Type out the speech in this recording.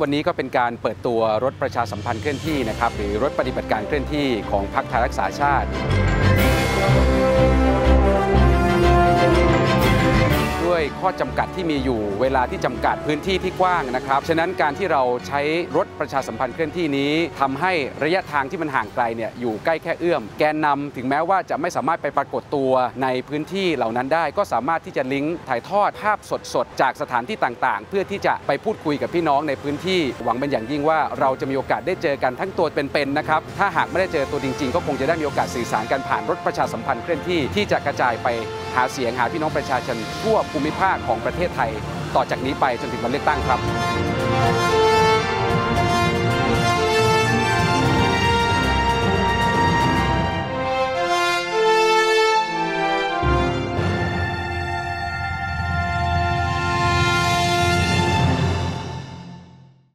วันนี้ก็เป็นการเปิดตัวรถประชาสัมพันธ์เคลื่อนที่นะครับหรือรถปฏิบัติการเคลื่อนที่ของพรรคไทยรักษาชาติ ข้อจำกัดที่มีอยู่เวลาที่จำกัดพื้นที่ที่กว้างนะครับ ฉะนั้นการที่เราใช้รถประชาสัมพันธ์เคลื่อนที่นี้ทำให้ระยะทางที่มันห่างไกลเนี่ยอยู่ใกล้แค่เอื้อม แกนนำถึงแม้ว่าจะไม่สามารถไปปรากฏตัวในพื้นที่เหล่านั้นได้ ก็สามารถที่จะลิงก์ถ่ายทอดภาพสดๆ จากสถานที่ต่างๆ เพื่อที่จะไปพูดคุยกับพี่น้องในพื้นที่หวังเป็นอย่างยิ่งว่าเราจะมีโอกาสได้เจอกันทั้งตัวเป็นๆนะครับถ้าหากไม่ได้เจอตัวจริง ๆ ก็คงจะได้มีโอกาสสื่อสารกันผ่านรถประชาสัมพันธ์เคลื่อนที่ที่จะกระจายไปหาเสียงหาพี่น้องประชาชนทั่วภูมิภาคของประเทศไทย ต่อจากนี้ไปจนถึงวันเลือกตั้งครับ